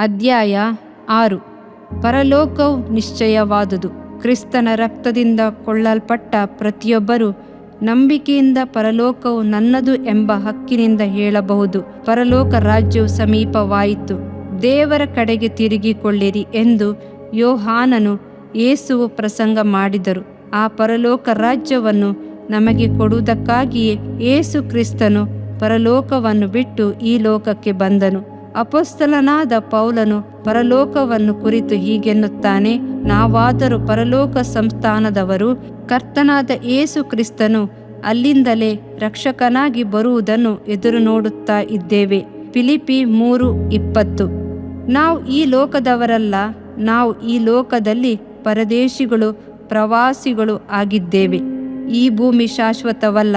ಅಧ್ಯಾಯ ಆರು. ಪರಲೋಕವು ನಿಶ್ಚಯವಾದುದು. ಕ್ರಿಸ್ತನ ರಕ್ತದಿಂದ ಕೊಳ್ಳಲ್ಪಟ್ಟ ಪ್ರತಿಯೊಬ್ಬರು ನಂಬಿಕೆಯಿಂದ ಪರಲೋಕವು ನನ್ನದು ಎಂಬ ಹಕ್ಕಿನಿಂದ ಹೇಳಬಹುದು. ಪರಲೋಕ ರಾಜ್ಯವು ಸಮೀಪವಾಯಿತು. ದೇವರ ಕಡೆಗೆ ತಿರುಗಿಕೊಳ್ಳಿರಿ ಎಂದು ಯೋಹಾನನು ಏಸುವು ಪ್ರಸಂಗ ಮಾಡಿದರು. ಆ ಪರಲೋಕ ರಾಜ್ಯವನ್ನು ನಮಗೆ ಕೊಡುವುದಕ್ಕಾಗಿಯೇ ಏಸು ಕ್ರಿಸ್ತನು ಪರಲೋಕವನ್ನು ಬಿಟ್ಟು ಈ ಲೋಕಕ್ಕೆ ಬಂದನು. ಅಪೊಸ್ತಲನಾದ ಪೌಲನು ಪರಲೋಕವನ್ನು ಕುರಿತು ಹೀಗೆನ್ನುತ್ತಾನೆ, ನಾವಾದರೂ ಪರಲೋಕ ಸಂಸ್ಥಾನದವರು, ಕರ್ತನಾದ ಏಸು ಕ್ರಿಸ್ತನು ಅಲ್ಲಿಂದಲೇ ರಕ್ಷಕನಾಗಿ ಬರುವುದನ್ನು ಎದುರು ನೋಡುತ್ತಾ ಇದ್ದೇವೆ. ಫಿಲಿಪಿ ಮೂರು ಇಪ್ಪತ್ತು. ನಾವು ಈ ಲೋಕದವರಲ್ಲ, ನಾವು ಈ ಲೋಕದಲ್ಲಿ ಪರದೇಶಿಗಳು, ಪ್ರವಾಸಿಗಳು ಆಗಿದ್ದೇವೆ. ಈ ಭೂಮಿ ಶಾಶ್ವತವಲ್ಲ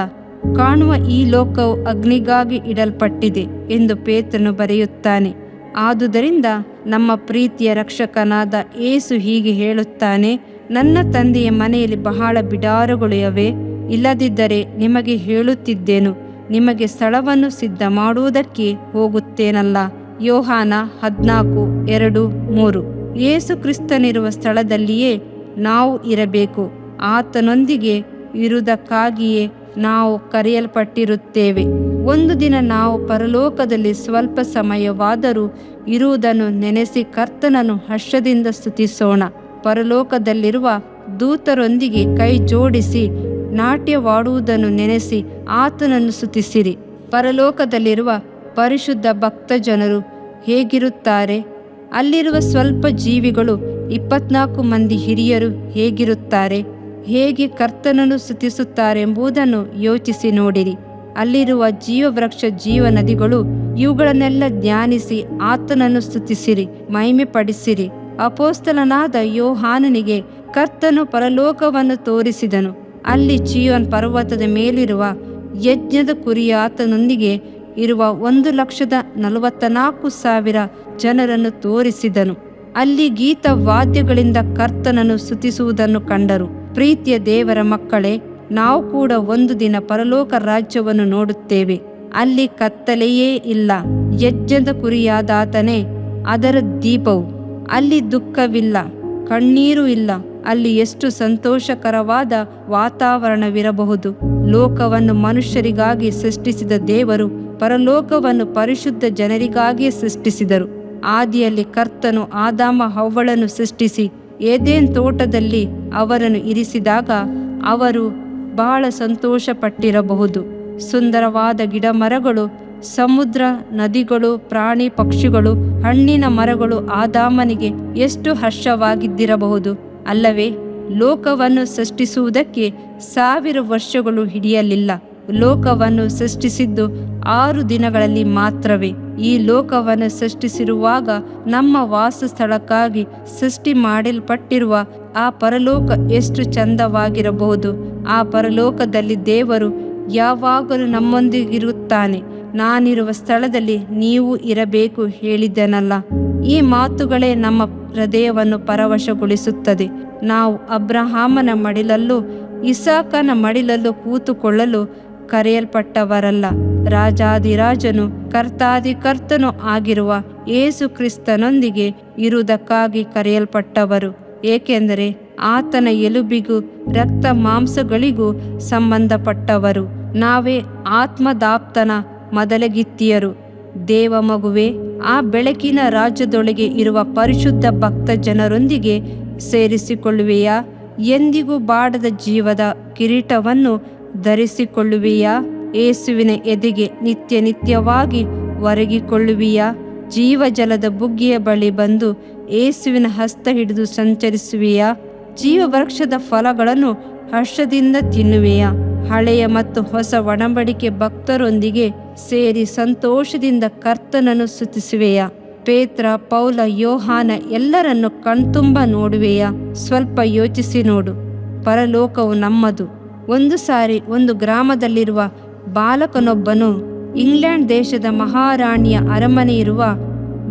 ಕಾಣುವ ಈ ಲೋಕವು ಅಗ್ನಿಗಾಗಿ ಇಡಲ್ಪಟ್ಟಿದೆ ಎಂದು ಪೇತ್ರನು ಬರೆಯುತ್ತಾನೆ. ಆದುದರಿಂದ ನಮ್ಮ ಪ್ರೀತಿಯ ರಕ್ಷಕನಾದ ಏಸು ಹೀಗೆ ಹೇಳುತ್ತಾನೆ, ನನ್ನ ತಂದೆಯ ಮನೆಯಲ್ಲಿ ಬಹಳ ಬಿಡಾರಗಳು ಇವೆ ಇಲ್ಲದಿದ್ದರೆ ನಿಮಗೆ ಹೇಳುತ್ತಿದ್ದೇನು, ನಿಮಗೆ ಸ್ಥಳವನ್ನು ಸಿದ್ಧ ಮಾಡುವುದಕ್ಕೆ ಹೋಗುತ್ತೇನಲ್ಲ. ಯೋಹಾನ ಹದ್ನಾಲ್ಕು, ಎರಡು, ಮೂರು. ಏಸು ಕ್ರಿಸ್ತನಿರುವ ಸ್ಥಳದಲ್ಲಿಯೇ ನಾವು ಇರಬೇಕು, ಆತನೊಂದಿಗೆ ಇರುವುದಕ್ಕಾಗಿಯೇ ನಾವು ಕರೆಯಲ್ಪಟ್ಟಿರುತ್ತೇವೆ. ಒಂದು ದಿನ ನಾವು ಪರಲೋಕದಲ್ಲಿ ಸ್ವಲ್ಪ ಸಮಯವಾದರೂ ಇರುವುದನ್ನು ನೆನೆಸಿ ಕರ್ತನನ್ನು ಹರ್ಷದಿಂದ ಸ್ತುತಿಸೋಣ. ಪರಲೋಕದಲ್ಲಿರುವ ದೂತರೊಂದಿಗೆ ಕೈ ಜೋಡಿಸಿ ನಾಟ್ಯವಾಡುವುದನ್ನು ನೆನೆಸಿ ಆತನನ್ನು ಸ್ತುತಿಸಿರಿ. ಪರಲೋಕದಲ್ಲಿರುವ ಪರಿಶುದ್ಧ ಭಕ್ತ ಜನರು ಹೇಗಿರುತ್ತಾರೆ? ಅಲ್ಲಿರುವ ಸ್ವಲ್ಪ ಜೀವಿಗಳು ಇಪ್ಪತ್ನಾಲ್ಕು ಮಂದಿ ಹಿರಿಯರು ಹೇಗಿರುತ್ತಾರೆ? ಹೇಗೆ ಕರ್ತನನ್ನು ಸ್ತುತಿಸುತ್ತಾರೆಂಬುದನ್ನು ಯೋಚಿಸಿ ನೋಡಿರಿ. ಅಲ್ಲಿರುವ ಜೀವವೃಕ್ಷ ಜೀವ ನದಿಗಳು ಇವುಗಳನ್ನೆಲ್ಲ ಧ್ಯಾನಿಸಿ ಆತನನ್ನು ಸ್ತುತಿಸಿರಿ ಮಹಿಮೆ ಪಡಿಸಿರಿ ಅಪೋಸ್ತಲನಾದ ಯೋಹಾನನಿಗೆ ಕರ್ತನು ಪರಲೋಕವನ್ನು ತೋರಿಸಿದನು. ಅಲ್ಲಿ ಜೀವನ್ ಪರ್ವತದ ಮೇಲಿರುವ ಯಜ್ಞದ ಕುರಿಯಾತನೊಂದಿಗೆ ಇರುವ ಒಂದು ಲಕ್ಷದ ನಲವತ್ತ ನಾಲ್ಕು ಸಾವಿರ ಜನರನ್ನು ತೋರಿಸಿದನು. ಅಲ್ಲಿ ಗೀತ ವಾದ್ಯಗಳಿಂದ ಕರ್ತನನ್ನು ಸ್ತುತಿಸುವುದನ್ನು ಕಂಡರು. ಪ್ರೀತಿಯ ದೇವರ ಮಕ್ಕಳೇ, ನಾವು ಕೂಡ ಒಂದು ದಿನ ಪರಲೋಕ ರಾಜ್ಯವನ್ನು ನೋಡುತ್ತೇವೆ. ಅಲ್ಲಿ ಕತ್ತಲೆಯೇ ಇಲ್ಲ. ಯಜ್ಞದ ಕುರಿಯಾದಾತನೇ ಅದರ ದೀಪವು. ಅಲ್ಲಿ ದುಃಖವಿಲ್ಲ, ಕಣ್ಣೀರು ಇಲ್ಲ. ಅಲ್ಲಿ ಎಷ್ಟು ಸಂತೋಷಕರವಾದ ವಾತಾವರಣವಿರಬಹುದು. ಲೋಕವನ್ನು ಮನುಷ್ಯರಿಗಾಗಿ ಸೃಷ್ಟಿಸಿದ ದೇವರು, ಪರಲೋಕವನ್ನು ಪರಿಶುದ್ಧ ಜನರಿಗಾಗಿ ಸೃಷ್ಟಿಸಿದರು. ಆದಿಯಲ್ಲಿ ಕರ್ತನು ಆದಾಮ ಹವ್ವಳನ್ನು ಸೃಷ್ಟಿಸಿ ಏದೇನ್ ತೋಟದಲ್ಲಿ ಅವರನ್ನು ಇರಿಸಿದಾಗ ಅವರು ಬಹಳ ಸಂತೋಷಪಟ್ಟಿರಬಹುದು. ಸುಂದರವಾದ ಗಿಡ ಮರಗಳು ಸಮುದ್ರ ನದಿಗಳು, ಪ್ರಾಣಿ ಪಕ್ಷಿಗಳು, ಹಣ್ಣಿನ ಮರಗಳು ಆದಾಮನಿಗೆ ಎಷ್ಟು ಹರ್ಷವಾಗಿದ್ದಿರಬಹುದು. ಅಲ್ಲವೇ, ಲೋಕವನ್ನು ಸೃಷ್ಟಿಸುವುದಕ್ಕೆ ಸಾವಿರ ವರ್ಷಗಳು ಹಿಡಿಯಲಿಲ್ಲ. ಲೋಕವನ್ನು ಸೃಷ್ಟಿಸಿದ್ದು ಆರು ದಿನಗಳಲ್ಲಿ ಮಾತ್ರವೇ. ಈ ಲೋಕವನ್ನು ಸೃಷ್ಟಿಸಿರುವಾಗ ನಮ್ಮ ವಾಸಸ್ಥಳಕ್ಕಾಗಿ ಸೃಷ್ಟಿ ಮಾಡಲ್ಪಟ್ಟಿರುವ ಆ ಪರಲೋಕ ಎಷ್ಟು ಚಂದವಾಗಿರಬಹುದು. ಆ ಪರಲೋಕದಲ್ಲಿ ದೇವರು ಯಾವಾಗಲೂ ನಮ್ಮೊಂದಿಗಿರುತ್ತಾನೆ. ನಾನಿರುವ ಸ್ಥಳದಲ್ಲಿ ನೀವು ಇರಬೇಕು ಹೇಳಿದ್ದನಲ್ಲ ಈ ಮಾತುಗಳೇ ನಮ್ಮ ಹೃದಯವನ್ನು ಪರವಶಗೊಳಿಸುತ್ತದೆ. ನಾವು ಅಬ್ರಹಾಮನ ಮಡಿಲಲ್ಲೂ ಇಸಾಕನ ಮಡಿಲಲ್ಲೂ ಕೂತುಕೊಳ್ಳಲು ಕರೆಯಲ್ಪಟ್ಟವರಲ್ಲ. ರಾಜಾದಿರಾಜನು ಕರ್ತಾದಿಕರ್ತನು ಆಗಿರುವ ಏಸು ಕ್ರಿಸ್ತನೊಂದಿಗೆ ಇರುವುದಕ್ಕಾಗಿ ಕರೆಯಲ್ಪಟ್ಟವರು. ಏಕೆಂದರೆ ಆತನ ಎಲುಬಿಗೂ ರಕ್ತ ಮಾಂಸಗಳಿಗೂ ಸಂಬಂಧಪಟ್ಟವರು. ನಾವೇ ಆತ್ಮದಾಪ್ತನ ಮೊದಲಗಿತ್ತಿಯರು. ದೇವ ಮಗುವೆ, ಆ ಬೆಳಕಿನ ರಾಜ್ಯದೊಳಗೆ ಇರುವ ಪರಿಶುದ್ಧ ಭಕ್ತ ಜನರೊಂದಿಗೆ ಸೇರಿಸಿಕೊಳ್ಳುವೆಯಾ? ಎಂದಿಗೂ ಬಾಡದ ಜೀವದ ಕಿರೀಟವನ್ನು ಧರಿಸಿಕೊಳ್ಳುವೆಯಾ? ಏಸುವಿನ ಎದೆಗೆ ನಿತ್ಯ ನಿತ್ಯವಾಗಿ ಒರಗಿಕೊಳ್ಳುವಿಯಾ? ಜೀವಜಲದ ಬುಗ್ಗಿಯ ಬಳಿ ಬಂದು ಏಸುವಿನ ಹಸ್ತ ಹಿಡಿದು ಸಂಚರಿಸುವೆಯಾ? ಜೀವವೃಕ್ಷದ ಫಲಗಳನ್ನು ಹರ್ಷದಿಂದ ತಿನ್ನುವೆಯಾ? ಹಳೆಯ ಮತ್ತು ಹೊಸ ಒಡಂಬಡಿಕೆ ಭಕ್ತರೊಂದಿಗೆ ಸೇರಿ ಸಂತೋಷದಿಂದ ಕರ್ತನನ್ನು ಸ್ತುತಿಸುವೆಯಾ? ಪೇತ್ರ, ಪೌಲ, ಯೋಹಾನ ಎಲ್ಲರನ್ನು ಕಣ್ತುಂಬ ನೋಡುವೆಯಾ? ಸ್ವಲ್ಪ ಯೋಚಿಸಿ ನೋಡು. ಪರಲೋಕವು ನಮ್ಮದು. ಒಂದು ಸಾರಿ ಒಂದು ಗ್ರಾಮದಲ್ಲಿರುವ ಬಾಲಕನೊಬ್ಬನು ಇಂಗ್ಲೆಂಡ್ ದೇಶದ ಮಹಾರಾಣಿಯ ಅರಮನೆ ಇರುವ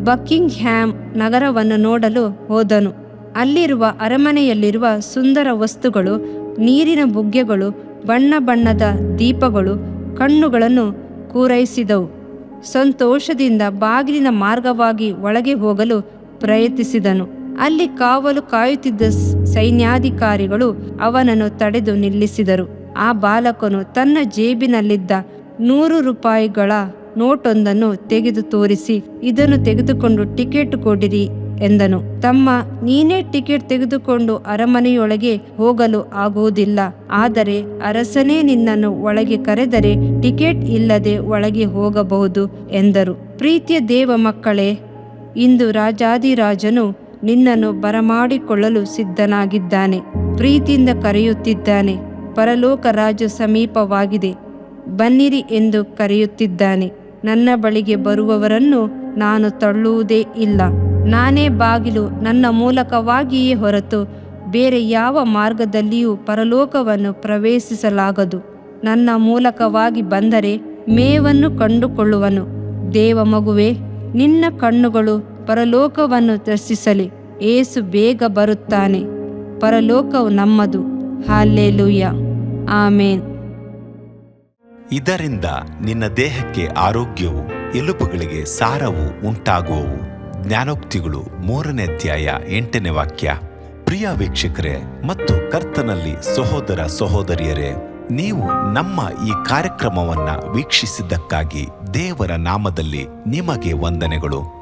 ಬಕ್ಕಿಂಗ್ ಹ್ಯಾಮ್ ನಗರವನ್ನು ನೋಡಲು ಹೋದನು. ಅಲ್ಲಿರುವ ಅರಮನೆಯಲ್ಲಿರುವ ಸುಂದರ ವಸ್ತುಗಳು, ನೀರಿನ ಬುಗ್ಗೆಗಳು, ಬಣ್ಣ ಬಣ್ಣದ ದೀಪಗಳು, ಕಣ್ಣುಗಳನ್ನು ಪೂರೈಸಿದವು. ಸಂತೋಷದಿಂದ ಬಾಗಿಲಿನ ಮಾರ್ಗವಾಗಿ ಒಳಗೆ ಹೋಗಲು ಪ್ರಯತ್ನಿಸಿದನು. ಅಲ್ಲಿ ಕಾವಲು ಕಾಯುತ್ತಿದ್ದ ಸೈನ್ಯಾಧಿಕಾರಿಗಳು ಅವನನ್ನು ತಡೆದು ನಿಲ್ಲಿಸಿದರು. ಆ ಬಾಲಕನು ತನ್ನ ಜೇಬಿನಲ್ಲಿದ್ದ ನೂರು ರೂಪಾಯಿಗಳ ನೋಟೊಂದನ್ನು ತೆಗೆದು ತೋರಿಸಿ, ಇದನ್ನು ತೆಗೆದುಕೊಂಡು ಟಿಕೆಟ್ ಕೊಡಿರಿ ಎಂದನು. ತಮ್ಮ, ನೀನೇ ಟಿಕೆಟ್ ತೆಗೆದುಕೊಂಡು ಅರಮನೆಯೊಳಗೆ ಹೋಗಲು ಆಗುವುದಿಲ್ಲ. ಆದರೆ ಅರಸನೇ ನಿನ್ನನ್ನು ಒಳಗೆ ಕರೆದರೆ ಟಿಕೆಟ್ ಇಲ್ಲದೆ ಒಳಗೆ ಹೋಗಬಹುದು ಎಂದರು. ಪ್ರೀತಿಯ ದೇವ ಮಕ್ಕಳೇ, ಇಂದು ರಾಜಾದಿರಾಜನು ನಿನ್ನನ್ನು ಬರಮಾಡಿಕೊಳ್ಳಲು ಸಿದ್ಧನಾಗಿದ್ದಾನೆ. ಪ್ರೀತಿಯಿಂದ ಕರೆಯುತ್ತಿದ್ದಾನೆ. ಪರಲೋಕ ರಾಜ ಸಮೀಪವಾಗಿದೆ. ಬನ್ನಿರಿ ಎಂದು ಕರೆಯುತ್ತಿದ್ದಾನೆ. ನನ್ನ ಬಳಿಗೆ ಬರುವವರನ್ನು ನಾನು ತಳ್ಳುವುದೇ ಇಲ್ಲ. ನಾನೇ ಬಾಗಿಲು ನನ್ನ ಮೂಲಕವಾಗಿಯೇ ಹೊರತು ಬೇರೆ ಯಾವ ಮಾರ್ಗದಲ್ಲಿಯೂ ಪರಲೋಕವನ್ನು ಪ್ರವೇಶಿಸಲಾಗದು. ನನ್ನ ಮೂಲಕವಾಗಿ ಬಂದರೆ ಮೇವನ್ನು ಕಂಡುಕೊಳ್ಳುವನು. ದೇವ ಮಗುವೆ ನಿನ್ನ ಕಣ್ಣುಗಳು ಪರಲೋಕವನ್ನು ದರ್ಶಿಸಲಿ ಏಸು ಬೇಗ ಬರುತ್ತಾನೆ. ಪರಲೋಕವು ನಮ್ಮದು. ಹಾಲ್ಲೇಲೂಯ ಆಮೇನ್. ಇದರಿಂದ ನಿನ್ನ ದೇಹಕ್ಕೆ ಆರೋಗ್ಯವು, ಎಲುಬುಗಳಿಗೆ ಸಾರವು ಉಂಟಾಗುವವು. ಜ್ಞಾನೋಕ್ತಿಗಳು ಮೂರನೇ ಅಧ್ಯಾಯ ಎಂಟನೇ ವಾಕ್ಯ. ಪ್ರಿಯ ವೀಕ್ಷಕರೇ, ಮತ್ತು ಕರ್ತನಲ್ಲಿ ಸಹೋದರ ಸಹೋದರಿಯರೇ, ನೀವು ನಮ್ಮ ಈ ಕಾರ್ಯಕ್ರಮವನ್ನ ವೀಕ್ಷಿಸಿದ್ದಕ್ಕಾಗಿ ದೇವರ ನಾಮದಲ್ಲಿ ನಿಮಗೆ ವಂದನೆಗಳು.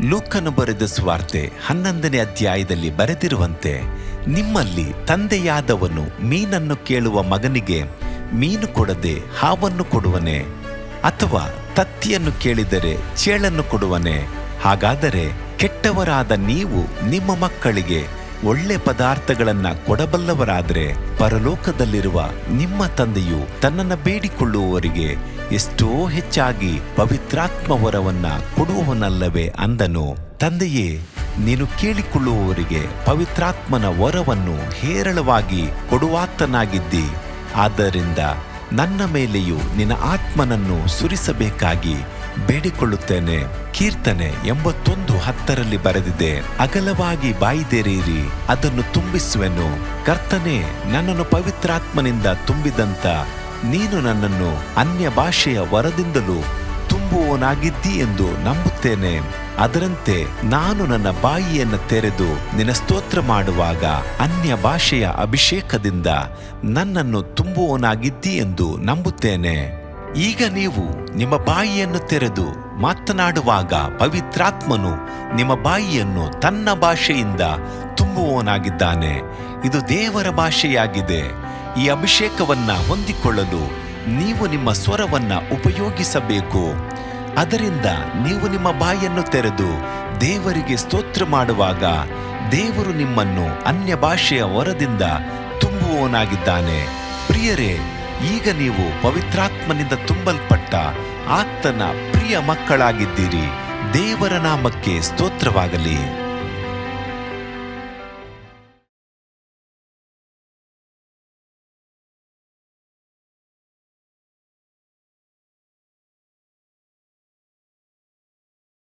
ಲೂಕನು ಬರೆದ ಸ್ವಾರ್ತೆ ಹನ್ನೊಂದನೇ ಅಧ್ಯಾಯದಲ್ಲಿ ಬರೆದಿರುವಂತೆ, ನಿಮ್ಮಲ್ಲಿ ತಂದೆಯಾದವನು ಮೀನನ್ನು ಕೇಳುವ ಮಗನಿಗೆ ಮೀನು ಕೊಡದೆ ಹಾವನ್ನು ಕೊಡುವನೆ, ಅಥವಾ ತತ್ತಿಯನ್ನು ಕೇಳಿದರೆ ಚೇಳನ್ನು ಕೊಡುವನೆ, ಹಾಗಾದರೆ ಕೆಟ್ಟವರಾದ ನೀವು ನಿಮ್ಮ ಮಕ್ಕಳಿಗೆ ಒಳ್ಳೆ ಪದಾರ್ಥಗಳನ್ನ ಕೊಡಬಲ್ಲವರಾದರೆ ಪರಲೋಕದಲ್ಲಿರುವ ನಿಮ್ಮ ತಂದೆಯು ತನ್ನನ್ನು ಬೇಡಿಕೊಳ್ಳುವವರಿಗೆ ಎಷ್ಟೋ ಹೆಚ್ಚಾಗಿ ಪವಿತ್ರಾತ್ಮ ವರವನ್ನ ಕೊಡುವವನಲ್ಲವೇ ಅಂದನು. ತಂದೆಯೇ, ನೀನು ಕೇಳಿಕೊಳ್ಳುವವರಿಗೆ ಪವಿತ್ರಾತ್ಮನ ವರವನ್ನು ಹೇರಳವಾಗಿ ಕೊಡುವಾತನಾಗಿದ್ದಿ. ಆದ್ದರಿಂದ ನನ್ನ ಮೇಲೆಯೂ ನಿನ್ನ ಆತ್ಮನನ್ನು ಸುರಿಸಬೇಕಾಗಿ ಬೇಡಿಕೊಳ್ಳುತ್ತೇನೆ. ಕೀರ್ತನೆ ಎಂಬತ್ತೊಂದು ಹತ್ತರಲ್ಲಿ ಬರೆದಿದೆ, ಅಗಲವಾಗಿ ಬಾಯಿದೆರೆಯಿರಿ, ಅದನ್ನು ತುಂಬಿಸುವೆನು. ಕರ್ತನೆ, ನನ್ನನ್ನು ಪವಿತ್ರಾತ್ಮನಿಂದ ತುಂಬಿದಂತ, ನೀನು ನನ್ನನ್ನು ಅನ್ಯ ಭಾಷೆಯ ವರದಿಂದಲೂ ತುಂಬುವವನಾಗಿದ್ದಿ ಎಂದು ನಂಬುತ್ತೇನೆ. ಅದರಂತೆ ನಾನು ನನ್ನ ಬಾಯಿಯನ್ನು ತೆರೆದು ನಿನ್ನ ಸ್ತೋತ್ರ ಮಾಡುವಾಗ, ಅನ್ಯ ಭಾಷೆಯ ಅಭಿಷೇಕದಿಂದ ನನ್ನನ್ನು ತುಂಬುವವನಾಗಿದ್ದಿ ಎಂದು ನಂಬುತ್ತೇನೆ. ಈಗ ನೀವು ನಿಮ್ಮ ಬಾಯಿಯನ್ನು ತೆರೆದು ಮಾತನಾಡುವಾಗ ಪವಿತ್ರಾತ್ಮನು ನಿಮ್ಮ ಬಾಯಿಯನ್ನು ತನ್ನ ಭಾಷೆಯಿಂದ ತುಂಬುವವನಾಗಿದ್ದಾನೆ. ಇದು ದೇವರ ಭಾಷೆಯಾಗಿದೆ. ಈ ಅಭಿಷೇಕವನ್ನ ಹೊಂದಿಕೊಳ್ಳಲು ನೀವು ನಿಮ್ಮ ಸ್ವರವನ್ನ ಉಪಯೋಗಿಸಬೇಕು. ಅದರಿಂದ ನೀವು ನಿಮ್ಮ ಬಾಯಿಯನ್ನು ತೆರೆದು ದೇವರಿಗೆ ಸ್ತೋತ್ರ ಮಾಡುವಾಗ ದೇವರು ನಿಮ್ಮನ್ನು ಅನ್ಯ ಭಾಷೆಯ ವರದಿಂದ ತುಂಬುವವನಾಗಿದ್ದಾನೆ. ಪ್ರಿಯರೇ ಈಗ ನೀವು ಪವಿತ್ರಾತ್ಮನಿಂದ ತುಂಬಲ್ಪಟ್ಟ ಆತನ ಪ್ರಿಯ ಮಕ್ಕಳಾಗಿದ್ದೀರಿ. ದೇವರ ನಾಮಕ್ಕೆ ಸ್ತೋತ್ರವಾಗಲಿ.